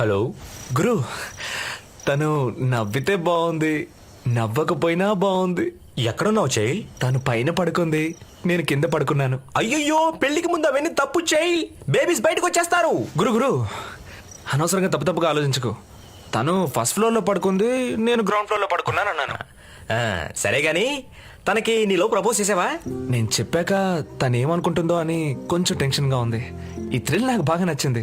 Hello? గురు తను నవ్వితే బాగుంది నవ్వకపోయినా బాగుంది ఎక్కడున్నావు చేయి తను పైన పడుకుంది నేను కింద పడుకున్నాను. అయ్యయ్యో పెళ్ళికి ముందు అవన్నీ తప్పు చేయి బేబీస్ బయటకు వచ్చేస్తారు! గురు గురు అనవసరంగా తప్పు తప్పుగా ఆలోచించుకో. తను ఫస్ట్ ఫ్లోర్లో పడుకుంది నేను గ్రౌండ్ ఫ్లోర్లో పడుకున్నాను అన్నాను. సరే గాని తనకి నీలో ప్రపోజ్ చేసావా? నేను చెప్పాక తను ఏమనుకుంటుందో అని కొంచెం టెన్షన్గా ఉంది. ఈ థ్రిల్ నాకు బాగా నచ్చింది.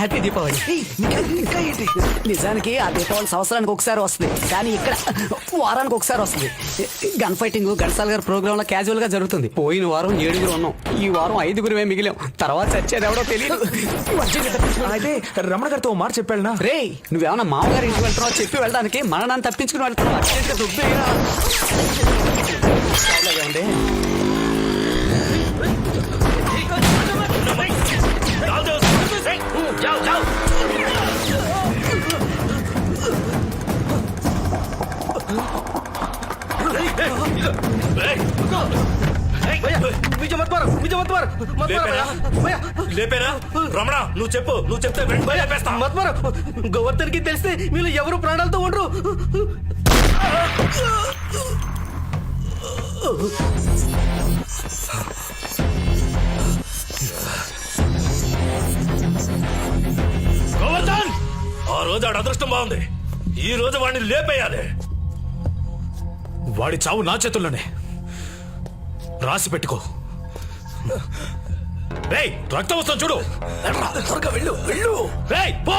హ్యాపీ దీపావళి నిజానికి ఆ దీపావళి సంవత్సరానికి ఒకసారి వస్తుంది. కానీ ఇక్కడ వారానికి ఒకసారి వస్తుంది. గన్ ఫైటింగ్ గన్సాల్ గారి ప్రోగ్రామ్లో క్యాజువల్గా జరుగుతుంది. పోయిన వారం ఏడుగురు ఉన్నాం. ఈ వారం ఐదుగురమే మిగిలాం. తర్వాత చచ్చేది ఎవడో తెలియదు అయితే రమణ గారితో ఓ మాట చెప్పాడునా రే నువ్వేమన్నా మామగారి ఇంటికి వెళ్తున్నావు? చెప్పి వెళ్ళడానికి మననాన్ని తప్పించుకుని వెళ్తున్నావు? లేపేనా రమణ నువ్వు చెప్పు. నువ్వు చెప్తే వెంటనే లేపేస్తా. గోవర్ధన్కి తెలిస్తే వీళ్ళు ఎవరు ప్రాణాలతో ఉండరు. గోవర్ధన్! ఆ రోజు ఆడ అదృష్టం బాగుంది. ఈ రోజు వాడిని లేపేయాలి. వాడి చావు నా చేతుల్లోనే. రాసి పెట్టుకో. రేయ్ రక్తం వస్తుంది చూడు. త్వరగా వెళ్ళు వెళ్ళు. రేయ్ పో.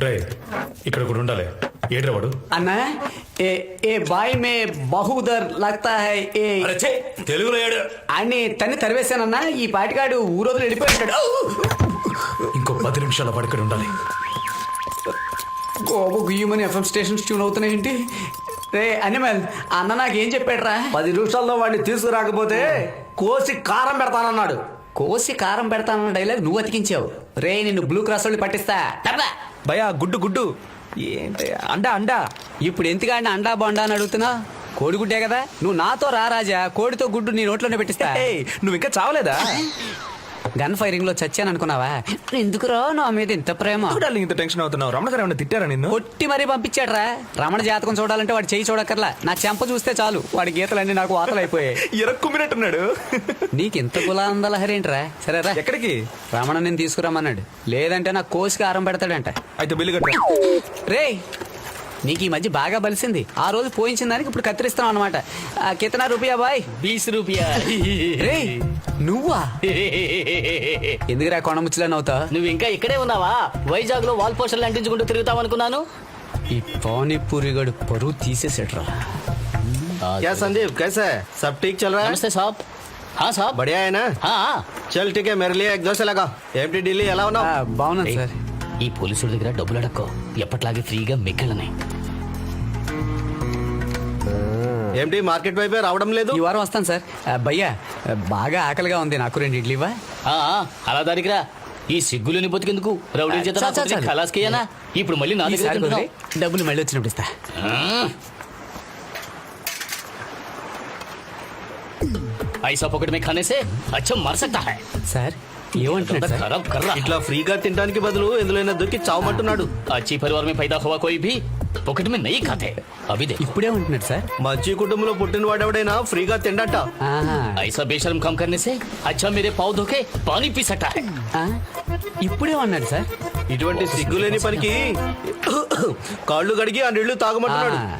రే ఇక్కడ కూడా ఉండాలి. ఏడ్రా వాడు? అన్నా ఏ ఏ బాయ్ మే బహుదర్ లగ్తా హై ఏ. అరే తెలుగులో ఏడు. అని తన్ని తరివేశానన్నా ఈ పాటికాడు ఊరోజులు వెళ్ళిపోయాడు ఇంకో పది నిమిషాల వాడు ఇక్కడ ఉండాలి. గోబు గుయ్యమని ఎఫ్ఎం స్టేషన్స్ ట్యూన్ అవుతున్నాయేంటి రే అనిమల్ అన్న నాకేం చెప్పాడు రా పది నిమిషాల్లో వాడిని తీసుకురాకపోతే కోసి కారం పెడతానన్నాడు. కోసి కారం పెడతానన్న డైలాగ్ నువ్వు అతికించావు. రే నిన్ను బ్లూ క్రాస్ వాళ్ళు పట్టిస్తా. భయా గుడ్డు గుడ్డు. ఏంటి? అండా అండా. ఇప్పుడు ఎందుకంటే అండా బొండా అని అడుగుతున్నా? కోడిగుడ్డే కదా. నువ్వు నాతో రా రాజా. కోడితో గుడ్డు నీ నోట్లోనే పెట్టిస్తా. నువ్వు ఇంకా చావలేదా? గన్ ఫైరింగ్లో చచ్చాను అనుకున్నావా? ఎందుకురా నా మీద ఇంత ప్రేమ? డార్లింగ్ ఇంత టెన్షన్ అవుతున్నావు? రమణ గారు ఏమైనా తిట్టారా నిన్ను? కొట్టి మరీ పంపించాడు రా రమణ జాతకం చూడాలంటే వాడు చేయి చూడక్కర్లా. నా చెంప చూస్తే చాలు. వాడి గీతలన్నీ నాకు వాతలు అయిపోయాయి ఎరక్కుమ్మినట్టున్నాడు నీకు ఇంత కులాందలహరేంట్రా సరే రా. ఎక్కడికి? రమణ నేను తీసుకురమ్మన్నాడు. లేదంటే నా కోసికి ఆరం పెడతాడంట. అయితే బిల్లు కట్టా. రే నీకు ఈ మధ్య బాగా బలిసింది ఆ రోజు పోయించిన దానికి ఇప్పుడు కత్తిరిస్తాం అనమాట కితనా రూపాయ బాయ్ బీస్ రూపాయ రే నువ్వా ఎందుకురా కొండముచ్చులా నవ్వుతా నువ్వు ఇంకా ఇక్కడే ఉన్నావా వైజాగ్ లో వాల్ పోస్టర్లు అంటించుకుంటూ తిరుగుతావు అనుకున్నాను ఈ పానీపూరి గడు పరువు తీసేసాడురా क्या संदीप कैसा है सब ठीक चल रहा है నమస్తే సాబ్ హా సాబ్ बढ़िया है ना హా चल ठीक है मेरे लिए एक दो से लगा एमटी ఢిల్లీ ఎలా ఆ, ఉన్నావు బాగున్నాను సార్ ఈ పోలీసుల దగ్గర డబ్బులు అడక్కో ఎప్పట్లాగే ఫ్రీగా మిగిలినాయి ఏమిటి మార్కెట్ వైపే రావడం లేదు ఈ వారం వస్తాను సార్ ఆ, భయ్యా ఆ, బాగా ఆకలిగా ఉంది నాకు రెండు ఇడ్లీవా ఆ, ఆ, అలా దానికి రా ఈ సిగ్గులని బతికెందుకు రౌడీ చేత చాలు, చాలు, చాలు. ఖలాస్కేయనా ఇప్పుడు మళ్ళీ నా దగ్గర ఈసారి తింటున్నావు. కుదిరి డబ్బులు మళ్ళీ వచ్చినప్పుడు ఇస్తా ఆ. ऐसा पॉकेट में खाने से अच्छा मर सकता है సార్ ఏమంటున్నాడు సార్ खराब कर रहा ఇట్లా ఫ్రీగా తినడానికి బదులు ఎందులోనే దొరికి చావమంటున్నాడు अच्छी परिवार में पैदा हुआ कोई भी पॉकेट में नहीं खाते अभी देख ఇప్పుడేమంటున్నాడు సార్ మంచి కుటుంబంలో పుట్టిన వాడెవడైనా ఫ్రీగా తిండట ఆహా. ऐसा बेशर्म काम करने से अच्छा मेरे पाव धोके पानी पी सकता है ఆ? ఇప్పుడేమన్నాడు సార్ ఇటువంటి సిగ్గులేని పనికి కాళ్ళు కడిగి ఆ నీళ్లు తాగమంటున్నాడు ఆ,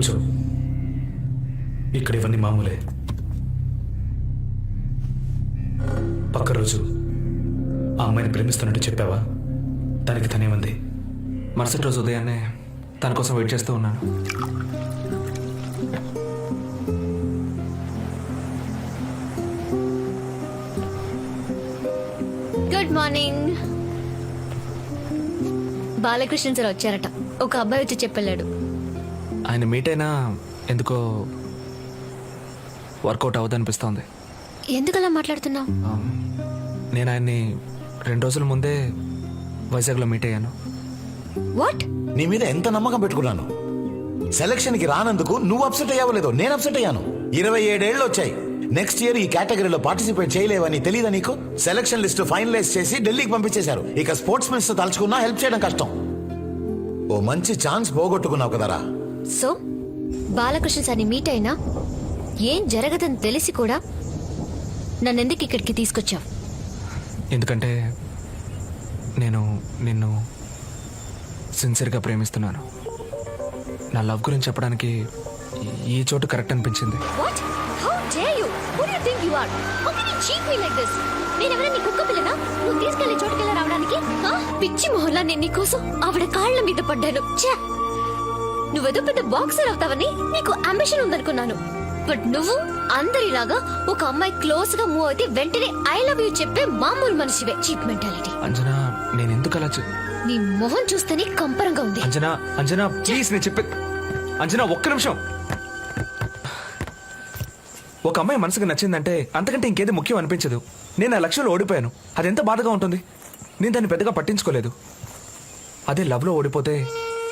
కూర్చో. ఇక్కడ ఇవన్నీ మామూలే. పక్క రోజు ఆ అమ్మాయిని ప్రేమిస్తున్నట్టు చెప్పావా? తనకి తనేమంది? మరుసటి రోజు ఉదయాన్నే తన కోసం వెయిట్ చేస్తూ ఉన్నాను. Good morning. బాలకృష్ణ సార్ వచ్చారట. ఒక అబ్బాయి వచ్చి చెప్పెళ్ళాడు ఆయన మీట్ అయినా ఎందుకో వర్కౌట్ అవ్వదనిపిస్తోంది. ఎందుకు అలా మాట్లాడుతున్నావు నేను ఆయన్ని రెండు రోజుల ముందే వైజాగ్లో మీట్ అయ్యాను. వాట్ నీ మీద ఎంత నమ్మకం పెట్టుకున్నాను? సెలక్షన్కి రానందుకు నువ్వు అప్సెట్ అయ్యావో లేదో నేను అప్సెట్ అయ్యాను. ఇరవై ఏడేళ్ళు వచ్చాయి. నెక్స్ట్ ఇయర్ ఈ కేటగిరీలో పార్టిసిపేట్ చేయలేవని తెలియదా నీకు? సెలక్షన్ లిస్ట్ ఫైనలైజ్ చేసి ఢిల్లీకి పంపించేశారు. ఇక స్పోర్ట్స్ మినిస్టర్ తలుచుకున్నా హెల్ప్ చేయడం కష్టం. ఓ మంచి ఛాన్స్ పోగొట్టుకున్నావు కదరా. సో బాలకృష్ణ సార్ని మీట్ అయినా ఏం జరగదని తెలిసి కూడా నన్నెందుకు ఇక్కడికి తీసుకొచ్చావు? ఎందుకంటే నేను నిన్ను సిన్సియర్గా ప్రేమిస్తున్నాను. నా లవ్ గురించి చెప్పడానికి ఈ- చోటు కరెక్ట్ అనిపించింది. నువ్వు తీసుకెళ్ళే చోటుకెళ్ళ రావడానికి? పిచ్చి మొహల్లా నేను నీకోసం ఆవిడ కాళ్ళ మీద పడ్డాను. నువ్వేదో పెద్ద బాక్సర్ అవుతావని నీకు అంబిషన్ ఉందనుకున్నాను. బట్ నువ్వు అందరిలాగా ఒక అమ్మాయి క్లోజ్గా మూవ్ అయితే వెంటనే ఐ లవ్ యూ చెప్పే మామూలు మనిషివే. చీప్ మెంటాలిటీ అంజనా నేను ఎందుకు అలా నీ మొహం చూస్తేనే కంపరంగా ఉంది. అంజనా అంజనా ప్లీజ్ నేను చెప్పే అంజనా ఒక్క నిమిషం. ఒక అమ్మాయి మనసుకు నచ్చిందంటే అంతకంటే ఇంకేది ముఖ్యం అనిపించదు. నేను ఆ లక్ష్యంలో ఓడిపోయాను. అది ఎంత బాధగా ఉంటుంది? నేను దాన్ని పెద్దగా పట్టించుకోలేదు. అదే లవ్లో ఓడిపోతే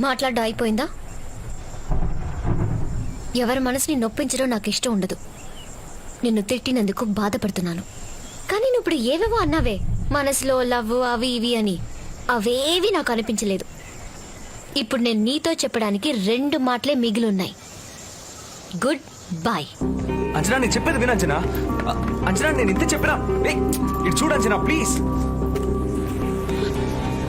మాట్లాడడం అయిపోయిందా? ఎవరి మనసుని నొప్పించడం నాకు ఇష్టం ఉండదు. నిన్ను తిట్టినందుకు బాధపడుతున్నాను. కానీ నువ్వు ఇప్పుడు ఏవేవో అన్నావే మనసులో లవ్ అవి ఇవి అని. అవేవి నాకు అనిపించలేదు. ఇప్పుడు నేను నీతో చెప్పడానికి రెండు మాటలే మిగిలిన్నాయి. గుడ్ బాయ్ అంచనా నేను చెప్పేది వినంచనా అంచనా నేను ఇంత చెప్పినా ఇటు ప్లీజ్.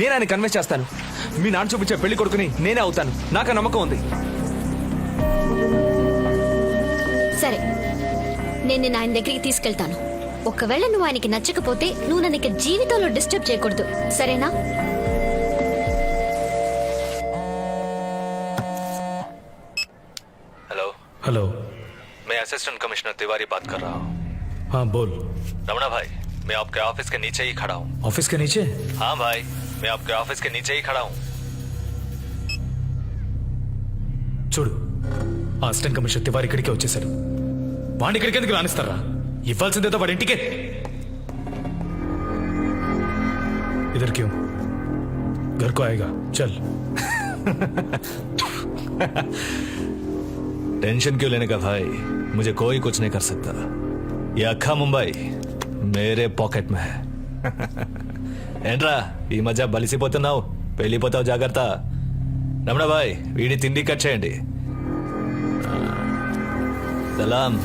నేను ఆయన కన్విన్స్ చేస్తాను మీ నాన్న చూపించే పెళ్లి కొడుకుని నేనే అవుతాను నాకు ఆ నమ్మకం ఉంది సరే నేను నిన్ను ఆయన దగ్గరికి తీసుకెళ్తాను ఒకవేళ నువ్వు ఆయనకి నచ్చకపోతే నువ్వు నన్ను ఇక జీవితంలో డిస్టర్బ్ చేయకూడదు సరేనా हेलो హలో मैं असिस्टेंट कमिश्नर तिवारी बात कर रहा हूँ हाँ बोल रमणा भाई मैं आपके ऑफिस के नीचे ही खड़ा हूँ ऑफिस के नीचे हाँ भाई मैं आपके ऑफिस के नीचे ही खड़ा हूँ చూడు ఆ అసిస్టెంట్ కమిషనర్ తివారి ఇక్కడికే వచ్చేసాడు వాడిని ఇక్కడికి ఎందుకు రానిస్తారా ఇవ్వాల్సిందేదో వాడి ఇంటికే इधर क्यों घर को आएगा चल टेंशन क्यों लेने का भाई मुझे कोई कुछ नहीं कर सकता ये अखा मुंबई मेरे పాకెట్ में है ఏంట్రా ఈ మధ్య బలిసిపోతున్నావు. వెళ్ళిపోతావు జాగ్రత్త. రమణ భాయ్ వీడి తిండి కట్ చేయండి. సలాం.